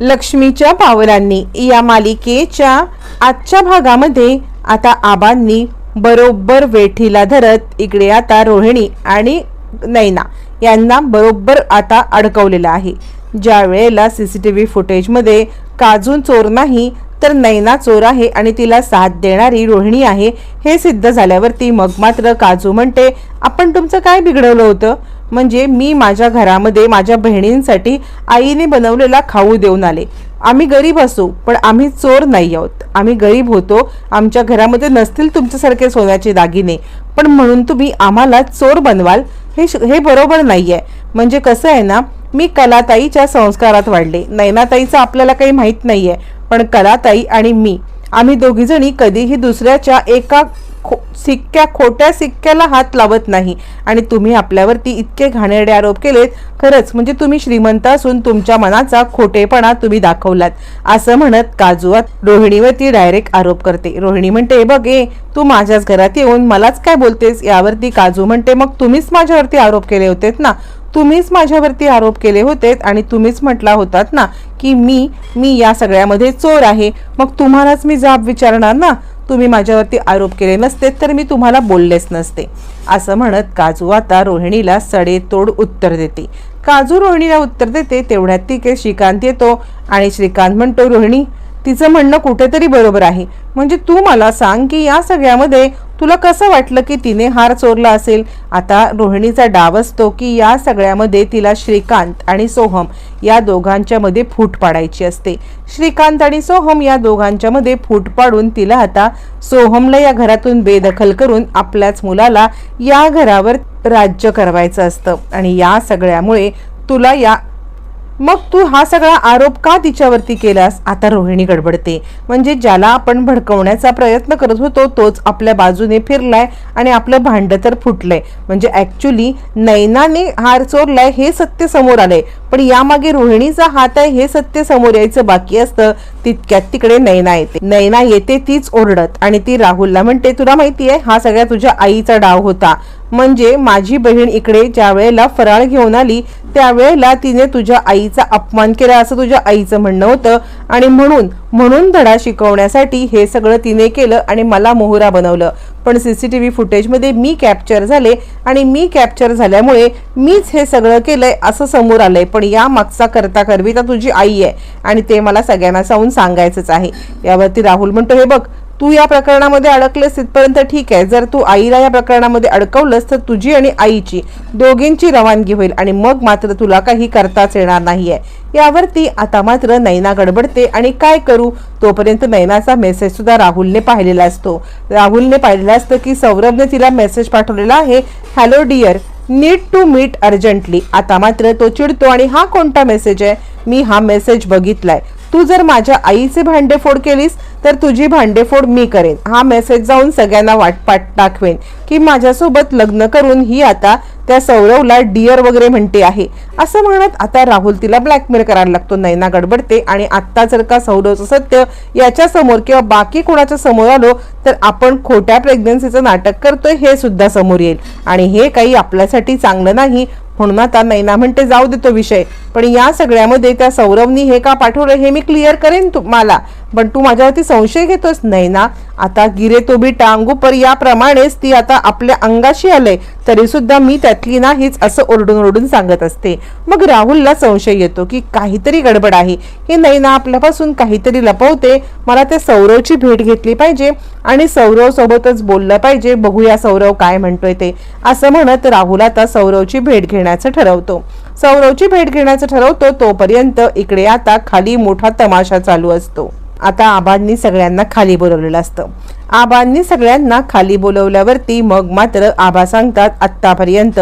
लक्ष्मीच्या पावलांनी या मालिकेच्या आजच्या भागामध्ये आता आबांनी बरोबर वेठीला धरत इकडे आता रोहिणी आणि नैना यांना बरोबर आता अडकवलेलं आहे. ज्या वेळेला सी सी टी व्ही फुटेजमध्ये काजून चोर नाही तर नैना चोर आहे आणि तिला साथ देणारी रोहिणी आहे हे सिद्ध झाल्यावरती मग मात्र काजू म्हणते आपण तुमचं काय बिघडवलं होतं? म्हणजे मी माझ्या घरामध्ये माझ्या बहिणींसाठी आईने बनवलेला खाऊ देऊन आले. आम्ही गरीब असू पण आम्ही चोर नाही आहोत. आम्ही गरीब होतो आमच्या घरामध्ये नसतील तुमच्यासारखे सोन्याचे दागिने. पण म्हणून तुम्ही आम्हाला चोर बनवाल हे श- हे बरोबर नाही आहे म्हणजे कसं आहे ना मी कलाताईच्या संस्कारात वाढले. नैनाताईचं आपल्याला काही माहीत नाही आहे पण कलाताई आणि मी आम्ही दोघीजणी कधीही दुसऱ्याच्या एका खो सिक्क्या खोट्या सिक्क्याला हात लावत नाही. आणि तुम्ही आपल्यावरती इतके घाणेरडे आरोप केलेत. खरंच म्हणजे तुम्ही श्रीमंत असून तुमच्या मनाचा खोटेपणा तुम्ही दाखवलात. असं म्हणत काजूआत रोहिणीवरती डायरेक्ट आरोप करते. रोहिणी म्हणते बघ ए तू माझ्याच घरात येऊन मलाच काय बोलतेस? यावरती काजू म्हणते मग तुम्हीच माझ्यावरती आरोप केले होतेत ना? तुम्हीच माझ्यावरती आरोप केले होते आणि तुम्हीच म्हटला होतात ना की मी मी या सगळ्यामध्ये चोर आहे. मग तुम्हालाच मी जाब विचारणार ना? तुम्ही माझ्यावरती आरोप केले नसते तर मी तुम्हाला बोललेच नसते. असं म्हणत काजू आता रोहिणीला सडेतोड उत्तर देते. काजू रोहिणीला उत्तर देते तेवढ्यात ती के श्रीकांत येतो आणि श्रीकांत म्हणतो रोहिणी तिचं म्हणणं कुठेतरी बरोबर आहे. म्हणजे तू मला सांग की या सगळ्यामध्ये तुला कसं वाटलं की तिने हार चोरला असेल? आता रोहिणीचा डाव असतो की या सगळ्यामध्ये तिला श्रीकांत आणि सोहम या दोघांच्या मध्ये फूट पाडायची असते. श्रीकांत आणि सोहम या दोघांच्या मध्ये फूट पाडून तिला आता सोहमला या घरातून बेदखल करून आपल्याच मुलाला या घरावर राज्य करवायचं असतं. आणि या सगळ्यामुळे तुला या मग तू हा सगळा आरोप का तिच्यावरती केलास? आता रोहिणी गडबडते. म्हणजे ज्याला आपण भडकवण्याचा प्रयत्न करत होतो तोच आपल्या बाजूने फिरलाय आणि आपलं भांड तर फुटलंय. म्हणजे ऍक्च्युली नैनाने हार चोरलाय हे सत्य समोर आलंय. पण यामागे रोहिणीचा हात आहे हे सत्य समोर यायचं बाकी असतं. तितक्यात तिकडे नैना येते. नैना येते तीच ओरडत आणि ती राहुलला म्हणते तुला माहिती आहे हा सगळ्या तुझ्या आईचा डाव होता. म्हणजे माझी बहीण इकडे ज्या वेळेला फराळ घेऊन आली त्यावेळेला तिने तुझ्या आईचा अपमान केला असं तुझ्या आईचं म्हणणं होतं. आणि म्हणून म्हणून धडा शिकवण्यासाठी हे सगळं तिने केलं आणि मला मोहरा बनवलं. पण सी सी टी व्ही फुटेजमध्ये मी कॅप्चर झाले आणि मी कॅप्चर झाल्यामुळे मीच हे सगळं केलंय असं समोर आलंय. पण या मागचा करता करविता तुझी आई आहे आणि ते मला सगळ्यांना जाऊन सांगायचंच आहे. यावरती राहुल म्हणतो हे बघ तू या प्रकरणामध्ये अडकलेस तिथपर्यंत ठीक आहे. जर तू आईला या प्रकरणामध्ये अडकवलंस तर तुझी आणि आईची दोघींची रवानगी होईल आणि मग मात्र तुला काही करताच येणार नाहीये. यावरती आता मात्र नैना गडबडते आणि काय करू? तोपर्यंत नैनाचा मेसेज सुद्धा राहुलने पाहिलेला असतो. राहुलने पाहिलेला असतं की सौरभने तिला मेसेज पाठवलेला आहे hello dear need to meet urgently आता मात्र तो चिडतो आणि हा कोणता मेसेज आहे? मी हा मेसेज बघितलाय. तू जर माझ्या आईचे भांडेफोड केलीस तर तुझी भांडेफोड मी करेन. हा मेसेज जाऊन सगळ्यांना वाटपाट दाखवेन की माझ्यासोबत लग्न करून ही आता त्या सौरवला डिअर वगैरे म्हणते आहे. असं म्हणत आता राहुल तिला ब्लॅकमेल करायला लागतो. नैना गडबडते आणि आत्ता जर का सौरवचं सत्य याच्या समोर किंवा बाकी कोणाच्या समोर आलो तर आपण खोट्या प्रेग्नन्सीचं नाटक करतोय हे सुद्धा समोर येईल. आणि हे काही आपल्यासाठी चांगलं नाही. म्हणून आता नैना म्हणते जाऊ दे तो विषय. पण या सगळ्यामध्ये त्या सौरवनी हे का पाठवलं हे मी क्लिअर करेन तुम्हाला पण तू माझ्यावरती संशय घेतोस ना. आता गिरे तो बी टांगू पर याप्रमाणेच ती आता आपल्या अंगाशी आलंय. तरी सुद्धा मी त्यातली ना हीच असं ओरडून ओरडून सांगत असते. मग राहुलला संशय येतो की काहीतरी गडबड आहे. हे ना आपल्यापासून काहीतरी लपवते. मला त्या सौरवची भेट घेतली पाहिजे आणि सौरव सोबतच बोललं पाहिजे. बघूया सौरव काय म्हणतोय ते. असं म्हणत राहुल आता सौरवची भेट घेण्याचं ठरवतो. सौरवची भेट घेण्याचं ठरवतो तोपर्यंत इकडे आता खाली मोठा तमाशा चालू असतो. आता आबांनी सगळ्यांना खाली बोलवलेलं असतं. आबांनी सगळ्यांना खाली बोलवल्यावरती मग मात्र आबा सांगतात आत्तापर्यंत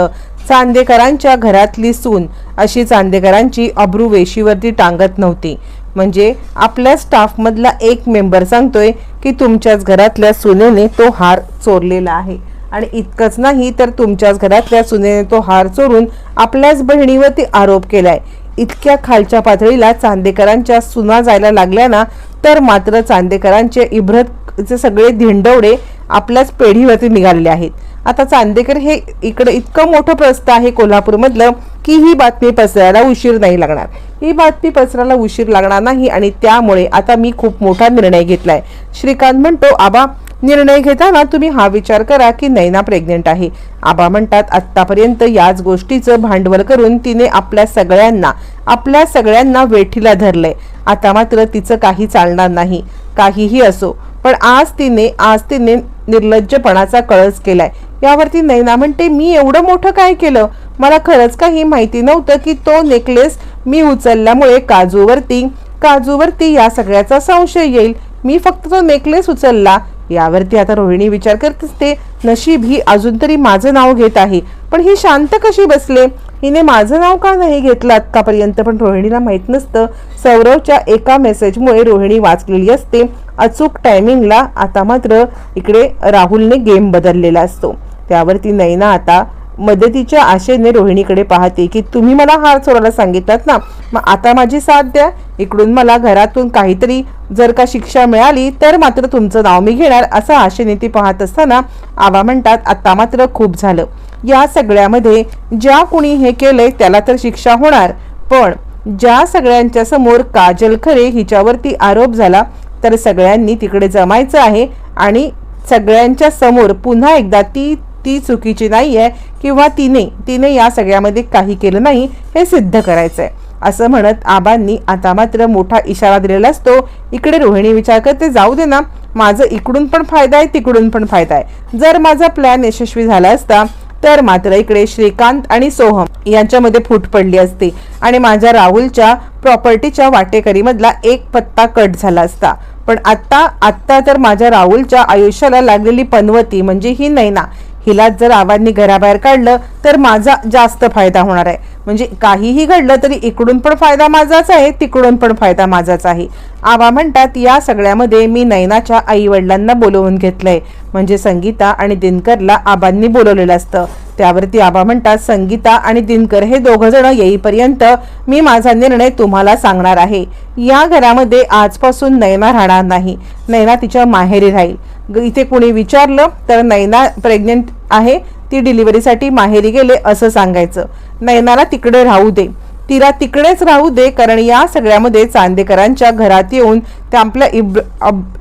चांदेकरांच्या घरातली सून अशी चांदेकरांची अब्रू वेशीवरती टांगत नव्हती. म्हणजे आपल्या स्टाफमधला एक मेंबर सांगतोय की तुमच्याच घरातल्या सुनेने तो हार चोरलेला आहे. आणि इतकंच नाही तर तुमच्याच घरातल्या सुनेने तो हार चोरून आपल्याच बहिणीवरती आरोप केलाय. इतक्या खालच्या पातळीला चांदेकरांच्या सुना जायला लागल्या ना तर मात्र चांदेकरांचे इब्रतचे सगळे धिंडवडे आपल्याच पेढीवरती निघालेले आहेत. आता चांदेकर हे इकडं इतकं मोठं प्रस्थ आहे कोल्हापूरमधलं की ही बातमी पसरायला उशीर नाही लागणार. ही बातमी पसरायला उशीर लागणार नाही आणि त्यामुळे आता मी खूप मोठा निर्णय घेतलाय. श्रीकांत म्हणतो आबा निर्णय घेताना तुम्ही हा विचार करा की नैना प्रेग्नेंट आहे. आबा म्हणतात आत्तापर्यंत याच गोष्टीचं भांडवल करून तिने आपल्या सगळ्यांना आपल्या सगळ्यांना वेठीला धरलंय. आता मात्र तिचं काही चालणार नाही. काहीही असो पण आज तिने आज तिने निर्लज्जपणाचा कळस केलाय. यावरती नैना म्हणते मी एवढं मोठं काय केलं? मला खरंच काही माहिती नव्हतं की तो नेकलेस मी उचलल्यामुळे काजूवरती काजूवरती या सगळ्याचा संशय येईल. मी फक्त तो नेकलेस उचलला यावरती आता रोहिणी विचार करत असते नशीब ही अजून तरी माझं नाव घेत आहे. पण ही शांत कशी बसले? हिने माझं नाव का नाही घेतलं आत्तापर्यंत? पण रोहिणीला माहीत नसतं. सौरवच्या एका मेसेजमुळे रोहिणी वाचलेली असते. अचूक टायमिंगला आता मात्र इकडे राहुलने गेम बदललेला असतो. त्यावरती नैना आता मदतीच्या आशेने रोहिणीकडे पाहते की तुम्ही मला हार चोरायला सांगितलात ना? मग आता माझी साथ द्या. इकडून मला घरातून काहीतरी जर का शिक्षा मिळाली तर मात्र तुमचं नाव मी घेणार असं आशेने ती पाहत असताना आबा म्हणतात आता मात्र खूप झालं. या सगळ्यामध्ये ज्या कुणी हे केलंय त्याला तर शिक्षा होणार. पण ज्या सगळ्यांच्या समोर काजल खरे हिच्यावरती आरोप झाला तर सगळ्यांनी तिकडे जमायचं आहे आणि सगळ्यांच्या समोर पुन्हा एकदा ती ती चुकीची नाही आहे किंवा तिने तिने या सगळ्यामध्ये काही केलं नाही हे सिद्ध करायचं आहे असं म्हणत आबांनी आता मात्र मोठा इशारा दिलेला असतो. इकडे रोहिणी विचार करते जाऊ दे ना माझं इकडून पण फायदा आहे तिकडून पण फायदा आहे. जर माझा प्लॅन यशस्वी झाला असता तर मात्र इकडे श्रीकांत आणि सोहम यांच्यामध्ये फूट पडली असती आणि माझ्या राहुलच्या प्रॉपर्टीच्या वाटेकरीमधला एक पत्ता कट झाला असता. पण आत्ता आत्ता तर माझ्या राहुलच्या आयुष्याला लागलेली पनवती म्हणजे ही नैना. हिला जर आवांनी घराबाहेर काढलं तर माझा जास्त फायदा होणार आहे. म्हणजे काहीही घडलं तरी इकडून पण फायदा माझाच आहे तिकडून पण फायदा माझाच आहे. आबा म्हणतात या सगळ्यामध्ये मी नैनाच्या आई वडिलांना बोलवून घेतलंय. म्हणजे संगीता आणि दिनकरला आबांनी बोलवलेलं असतं. त्यावरती आबा म्हणतात संगीता आणि दिनकर हे दोघं जण येईपर्यंत मी माझा निर्णय तुम्हाला सांगणार आहे. या घरामध्ये आजपासून नैना राहणार नाही. नैना तिच्या माहेरी राहील. इथे कुणी विचारलं तर नैना प्रेग्नेंट आहे ती डिलिव्हरीसाठी माहेरी गेले असं सांगायचं. नैनाला तिकडे राहू दे. तिला तिकडेच राहू दे कारण या सगळ्यामध्ये चांदेकरांच्या घरात येऊन त्या आपल्या इब्र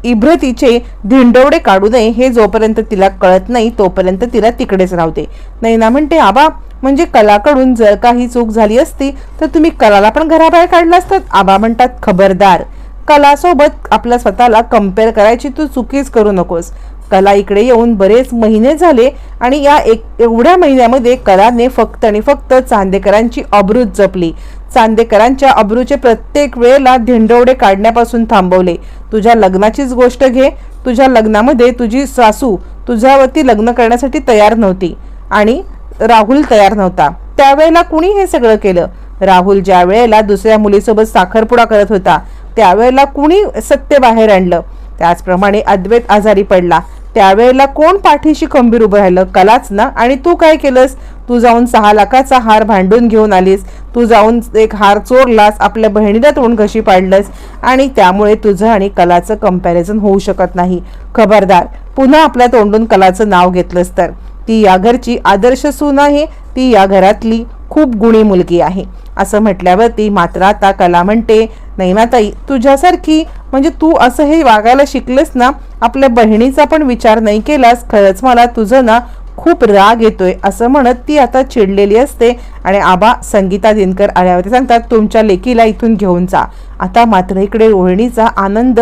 इब्रतीचे धिंडवडे काढू नये हे जोपर्यंत तिला कळत नाही तोपर्यंत तिला तिकडेच राहू दे. नैना म्हणते आबा म्हणजे कलाकडून जर काही चूक झाली असती तर तुम्ही कलाला पण घराबाहेर काढलं असतात आबा म्हणतात खबरदार. कलासोबत आपल्या स्वतःला कंपेअर करायची तू चुकीच करू नकोस. कला इकडे येऊन बरेच महिने झाले आणि या एक एवढ्या महिन्यामध्ये कलाने फक्त आणि फक्त चांदेकरांची अब्रूच जपली. चांदेकरांच्या अब्रूचे प्रत्येक वेळेला धिंडवडे काढण्यापासून थांबवले. तुझ्या लग्नाचीच गोष्ट घे. तुझ्या लग्नामध्ये तुझी सासू तुझ्यावरती लग्न करण्यासाठी तयार नव्हती आणि राहुल तयार नव्हता. त्यावेळेला कुणी हे सगळं केलं? राहुल ज्या वेळेला दुसऱ्या मुलीसोबत साखरपुडा करत होता त्यावेळेला कुणी सत्य बाहेर आणलं? त्याचप्रमाणे अद्वैत आजारी पडला. त्यावेळेला कोण पाठीशी खंबीर उभं राहिलं? कलाच ना. आणि तू काय केलंस? तू जाऊन सहा लाखाचा हार भांडून घेऊन आलीस. तू जाऊन एक हार चोरलास. आपल्या बहिणीला तोंड कशी पाडलंस. आणि त्यामुळे तुझं आणि कलाचं कंपॅरिझन होऊ शकत नाही. खबरदार पुन्हा आपल्या तोंडून कलाचं नाव घेतलंस तर. ती या घरची आदर्श सून आहे. ती या घरातली खूप गुणी मुलगी आहे. असं म्हटल्यावरती मात्र आता कला म्हणते नैनाताई तुझ्यासारखी म्हणजे तू असं हे वागायला शिकलेस ना आपल्या बहिणीचा पण विचार नाही केलास खरंच मला तुझं ना खूप राग येतोय असं म्हणत ती आता चिडलेली असते. आणि आबा संगीता दिनकर आल्यावरती सांगतात तुमच्या लेकीला इथून घेऊन जा. आता मात्र इकडे रोहिणीचा आनंद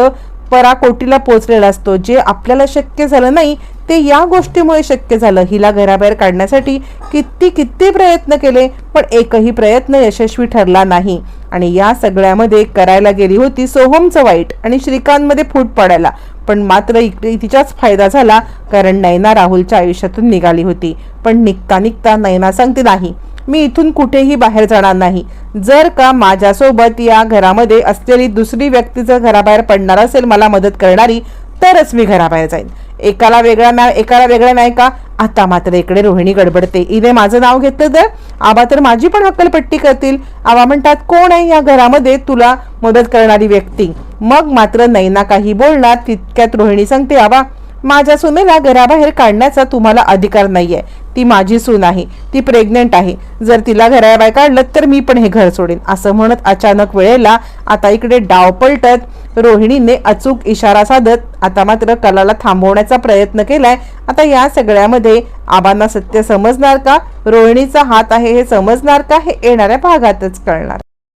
पराकोटीला पोचलेला असतो. जे आपल्याला शक्य झालं नाही ते या गोष्टीमुळे शक्य झालं. हिला घराबाहेर काढण्यासाठी किती किती प्रयत्न केले पण एकही प्रयत्न यशस्वी ठरला नाही. आणि या सगळ्यामध्ये करायला गेली होती सोहमचं वाईट आणि श्रीकांतमध्ये फूट पडायला. पण मात्र इकडे तिचाच फायदा झाला कारण नैना राहुलच्या आयुष्यातून निघाली होती. पण निघता निघता नैना सांगते नाही मी इथून कुठेही बाहेर जाणार नाही. जर का माझ्यासोबत या घरामध्ये असलेली दुसरी व्यक्ती जर घराबाहेर पडणार असेल मला मदत करणारी तरच मी घराबाहेर जाईन. एकाला वेगळा नाही एकाला वेगळा नाही का? आता मात्र इकडे रोहिणी गडबडते. इथे माझं नाव घेतलं तर? आबा तर माझी पण हक्कलपट्टी करतील. आबा म्हणतात कोण आहे या घरामध्ये? तुला मदत करणारी व्यक्ती. मग मात्र नैना काही बोलणार तितक्यात रोहिणी सांगते आबा माझ्या सुनेला घराबाहेर काढण्याचा तुम्हाला अधिकार नाहीये. ती माझी सून आहे. ती प्रेग्नेंट आहे. जर तिला घराबाहेर काढलं तर मी पण हे घर सोडेन. असं म्हणत अचानक वेळेला आता इकडे डाव पलटत रोहिणीने अचूक इशारा साधत आता मात्र कलाला थांबवण्याचा प्रयत्न केलाय. आता या सगळ्यामध्ये आबांना सत्य समजणार का? रोहिणीचा हात आहे हे समजणार का? हे येणाऱ्या भागातच कळणार.